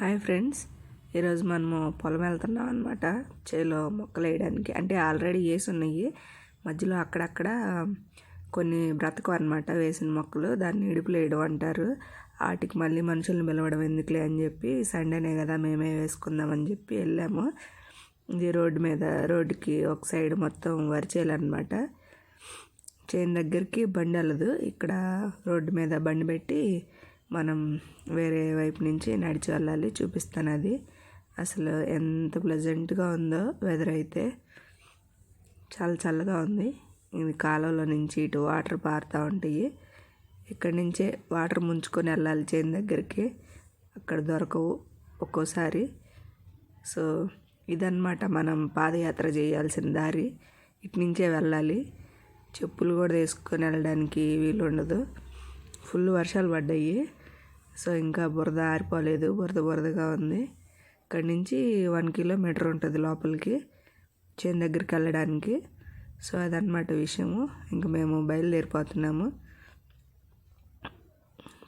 Hi friends. ఈరోజు మనము పొలం వెళ్తున్నాం అనమాట చేలో మొక్కలు వేయడానికి. అంటే ఆల్రెడీ వేసి ఉన్నాయి. మధ్యలో అక్కడక్కడ కొన్ని బ్రతకం అనమాట వేసిన మొక్కలు. దాన్ని ఇడుపులు వేయడం అంటారు. వాటికి మళ్ళీ మనుషుల్ని పిలవడం ఎందుకులే అని చెప్పి సండేనే కదా మేమే వేసుకుందామని చెప్పి వెళ్ళాము. ఇది రోడ్డు మీద రోడ్డుకి ఒక సైడ్ మొత్తం వరిచేయాలన్నమాట చేను దగ్గరికి బండి వెళ్ళదు. ఇక్కడ రోడ్డు మీద బండి పెట్టి మనం వేరే వైపు నుంచి నడిచి వెళ్ళాలి చూపిస్తాను అది అసలు ఎంత ప్లెజెంట్గా ఉందో వెదర్ అయితే. చాలా చల్లగా ఉంది. ఇది కాలువలో నుంచి ఇటు వాటర్ పారుతూ ఉంటాయి. ఇక్కడి నుంచే వాటర్ ముంచుకొని వెళ్ళాలి చేను దగ్గరికి. అక్కడ దొరకవు ఒక్కోసారి. సో ఇదన్నమాట మనం పాదయాత్ర చేయాల్సిన దారి. ఇటు నుంచే వెళ్ళాలి. చెప్పులు కూడా తీసుకొని వెళ్ళడానికి వీలు ఉండదు ఫుల్ వర్షాలు పడ్డాయి. సో ఇంకా బురద ఆరిపోలేదు బురద బురదగా ఉంది. ఇక్కడ నుంచి వన్ కిలోమీటర్ ఉంటుంది లోపలికి చేను దగ్గరికి వెళ్ళడానికి. సో అదనమాట విషయము. ఇంక మేము బయలుదేరిపోతున్నాము.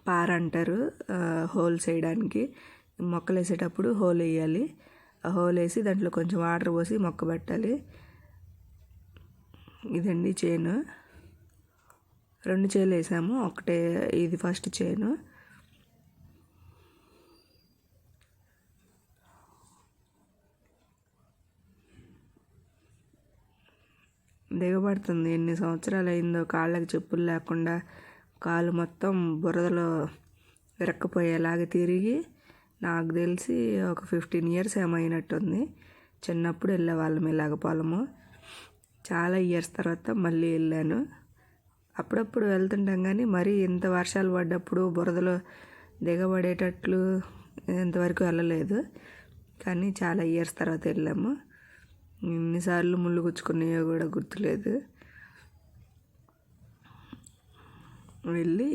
పార అంటారు హోల్స్ వేయడానికి మొక్కలు వేసేటప్పుడు హోల్ వేయాలి. ఆ హోల్ వేసి దాంట్లో కొంచెం వాటర్ పోసి మొక్క పెట్టాలి. ఇదండి చేను. రెండు చేలు వేసాము. ఒకటే ఇది ఫస్ట్ చేను. దిగబడుతుంది. ఎన్ని సంవత్సరాలు అయిందో కాళ్ళకి చెప్పులు లేకుండా కాలు మొత్తం బురదలో విరక్కపోయేలాగా తిరిగి నాకు తెలిసి ఒక ఫిఫ్టీన్ ఇయర్స్ ఏమైనట్టుంది చిన్నప్పుడు వెళ్ళేవాళ్ళం ఇలాగ పొలము. చాలా ఇయర్స్ తర్వాత మళ్ళీ వెళ్ళాను. అప్పుడప్పుడు వెళ్తుంటాం కానీ మరీ ఇంత వర్షాలు పడ్డప్పుడు బురదలో దిగబడేటట్లు ఇంతవరకు వెళ్ళలేదు. కానీ చాలా ఇయర్స్ తర్వాత వెళ్ళాము. ఎన్నిసార్లు ముళ్ళు గుచ్చుకున్నాయో కూడా గుర్తులేదు. వెళ్ళి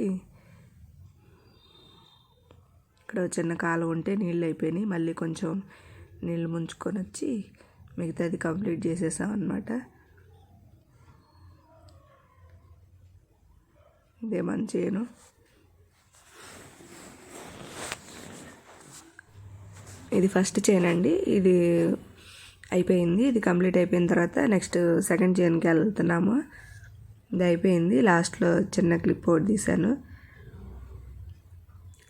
ఇక్కడ చిన్న కాలం ఉంటే నీళ్ళు అయిపోయినాయి. మళ్ళీ కొంచెం నీళ్ళు ముంచుకొని వచ్చి మిగతాది కంప్లీట్ చేసేసాం అనమాట ఇదే మంచిను ఇది ఫస్ట్ చేయనండి ఇది అయిపోయింది. ఇది కంప్లీట్ అయిపోయిన తర్వాత నెక్స్ట్ సెకండ్ చైన్కి వెళ్తున్నాము. ఇది అయిపోయింది. లాస్ట్లో చిన్న క్లిప్ ఒకటి తీశాను.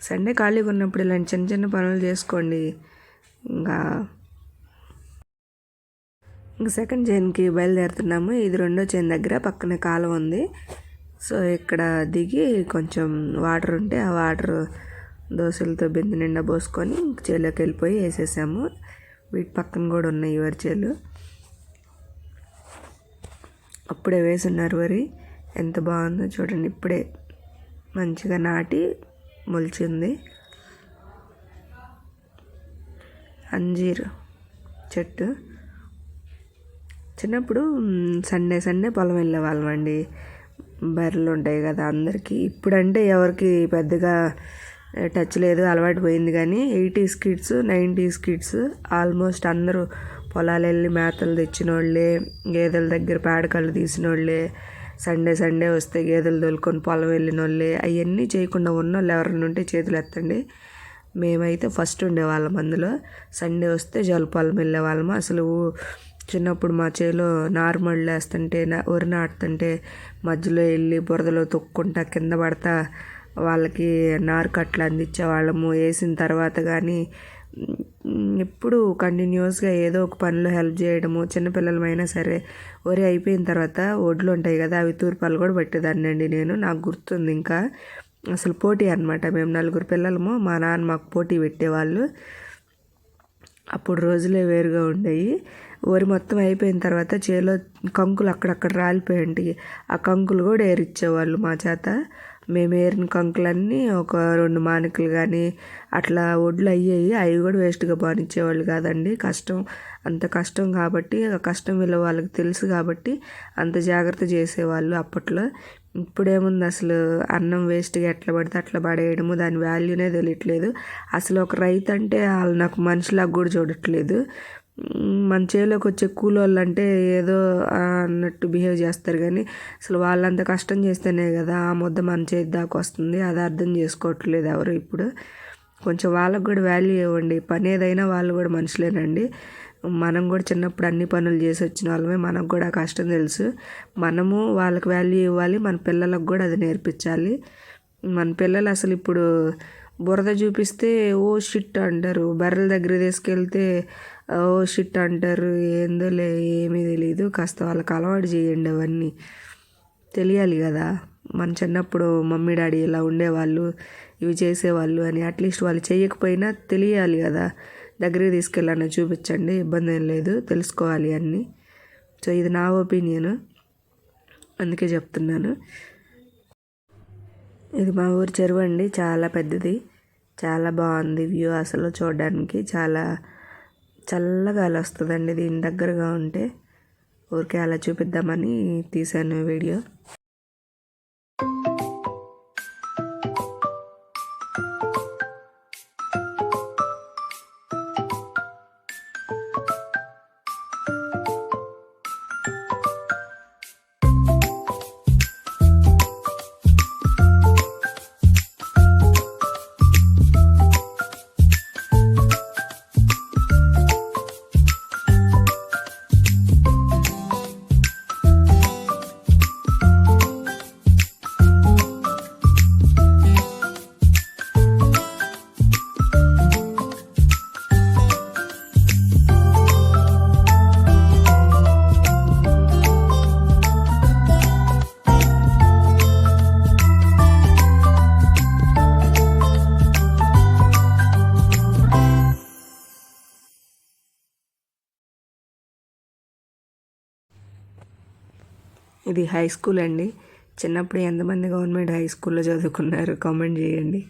సండే ఖాళీగా ఉన్నప్పుడు ఇలాంటి చిన్న చిన్న పనులు చేసుకోండి. ఇంకా ఇంకా సెకండ్ చైన్కి బయలుదేరుతున్నాము. ఇది రెండో చైన్ దగ్గర పక్కన కాలం ఉంది. సో ఇక్కడ దిగి కొంచెం వాటర్ ఉంటే ఆ వాటర్ దోశలతో బిందె నిండా పోసుకొని చేలోకి వెళ్ళిపోయి వేసేసాము. వీటి పక్కన కూడా ఉన్నాయి వరిచేలు. అప్పుడే వేసున్నారు వరి. ఎంత బాగుందో చూడండి. ఇప్పుడే మంచిగా నాటి మొలిచింది. అంజీర్ చెట్టు. చిన్నప్పుడు సండే సండే పొలం వెళ్ళేవాళ్ళం అండి బర్రెలు ఉంటాయి కదా అందరికీ. ఇప్పుడంటే ఎవరికి పెద్దగా టచ్ లేదు అలవాటు పోయింది కానీ eighties kids nineties kids almost అందరూ పొలాలు వెళ్ళి మేతలు తెచ్చిన వాళ్ళే గేదెల దగ్గర పేడకళ్ళు తీసిన వాళ్ళే సండే సండే వస్తే గేదెలు తోలుకొని పొలం వెళ్ళిన వాళ్ళే అవన్నీ చేయకుండా ఉన్న వాళ్ళు ఎవరైనా ఉంటే చేతులు ఎత్తండి. మేమైతే ఫస్ట్ ఉండేవాళ్ళం అందులో. సండే వస్తే జలపాలం వెళ్ళేవాళ్ళము అసలు చిన్నప్పుడు మా చేలో నార్మల్ వేస్తుంటే వరి నాటుతుంటే మధ్యలో వెళ్ళి బురదలో తొక్కుంటా కింద పడతా వాళ్ళకి నారు కట్టలు అందించేవాళ్ళము. వేసిన తర్వాత కానీ ఎప్పుడు కంటిన్యూస్గా ఏదో ఒక పనిలో హెల్ప్ చేయడము చిన్నపిల్లలమైనా సరే వరి అయిపోయిన తర్వాత ఒడ్లు ఉంటాయి కదా అవి తూర్పాలు కూడా పెట్టేదాన్ని అండి నేను. నాకు గుర్తుంది ఇంకా. అసలు పోటీ అనమాట మేము నలుగురు పిల్లలము మా నాన్న మాకు పోటీ పెట్టేవాళ్ళు. అప్పుడు రోజులే వేరుగా ఉండేవి వరి మొత్తం అయిపోయిన తర్వాత చేలో కంకులు అక్కడక్కడ రాలిపోయి ఉంటాయి ఆ కంకులు కూడా ఏరిచ్చేవాళ్ళు మా చేత. మేము ఏరిన కంకులన్నీ ఒక రెండు మానికలు కానీ అట్లా ఒడ్లు అయ్యాయి అవి కూడా వేస్ట్గా బానిచ్చేవాళ్ళు కాదండి. కష్టం అంత కష్టం కాబట్టి ఆ కష్టం విలువ వాళ్ళకి తెలుసు కాబట్టి అంత జాగ్రత్త చేసేవాళ్ళు అప్పట్లో. ఇప్పుడేముంది అసలు అన్నం వేస్ట్గా ఎట్లా పడితే అట్లా పడేయడము దాని వాల్యూనే తెలియట్లేదు. అసలు ఒక రైతు అంటే వాళ్ళు నాకు మనిషిలాగా కూడా చూడట్లేదు. మన చేలోకి వచ్చే కూలోళ్ళు అంటే ఏదో అన్నట్టు బిహేవ్ చేస్తారు కానీ అసలు వాళ్ళంత కష్టం చేస్తేనే కదా ఆ ముద్ద మన చేతి దాకా వస్తుంది. అది అర్థం చేసుకోవట్లేదు ఎవరు ఇప్పుడు. కొంచెం వాళ్ళకు కూడా వాల్యూ ఇవ్వండి. పని ఏదైనా వాళ్ళు కూడా మనుషులేనండి. మనం కూడా చిన్నప్పుడు అన్ని పనులు చేసి వచ్చిన వాళ్ళమే. మనకు కూడా కష్టం తెలుసు. మనము వాళ్ళకి వాల్యూ ఇవ్వాలి. మన పిల్లలకు కూడా అది నేర్పించాలి. మన పిల్లలు అసలు ఇప్పుడు బురద చూపిస్తే ఓ షిట్ అంటారు. బర్రెల దగ్గర తీసుకెళ్తే ఓ షిట్ అంటారు. ఏందోలే ఏమీ తెలియదు కాస్త వాళ్ళకి అలవాటు చేయండి అవన్నీ. తెలియాలి కదా. మన చిన్నప్పుడు మమ్మీ డాడీ ఇలా ఉండేవాళ్ళు ఇవి చేసేవాళ్ళు అని అట్లీస్ట్ వాళ్ళు చేయకపోయినా తెలియాలి కదా. దగ్గరికి తీసుకెళ్ళాలని చూపించండి ఇబ్బంది ఏం లేదు తెలుసుకోవాలి అన్నీ. సో ఇది నా ఒపీనియన్. అందుకే చెప్తున్నాను. ఇది మా ఊరి చెరువు అండి. చాలా పెద్దది. చాలా బాగుంది వ్యూ అసలు చూడడానికి. చాలా చల్లగాలి వస్తుందండి. దీని దగ్గరగా ఉంటే. ఊరికే అలా చూపిద్దామని తీశాను వీడియో. ఇది హై స్కూల్ అండి. చిన్నప్పుడు ఎంతమంది గవర్నమెంట్ హై స్కూల్లో చదువుకున్నారు? కామెంట్ చేయండి.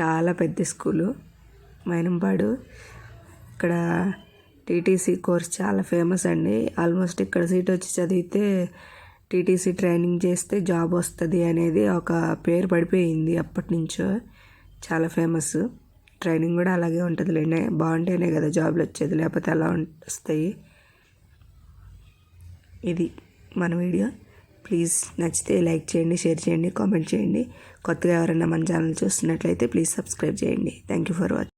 చాలా పెద్ద స్కూలు మైనంపాడు ఇక్కడ టీటీసీ కోర్స్ చాలా ఫేమస్ అండి. ఆల్మోస్ట్ ఇక్కడ సీట్ వచ్చి చదివితే టీటీసీ ట్రైనింగ్ చేస్తే జాబ్ వస్తుంది అనేది ఒక పేరు పడిపోయింది అప్పటి నుంచో చాలా ఫేమస్ ట్రైనింగ్ కూడా అలాగే ఉంటుంది బాగుంటేనే కదా జాబ్లు వచ్చేది. లేకపోతే అలా వస్తాయి. ఇది. మన వీడియో. ప్లీజ్ నచ్చితే లైక్ చేయండి షేర్ చేయండి కామెంట్ చేయండి. కొత్తగా ఎవరైనా మన ఛానల్ చూస్తున్నట్లయితే ప్లీజ్ సబ్స్క్రైబ్ చేయండి. Thank you for watching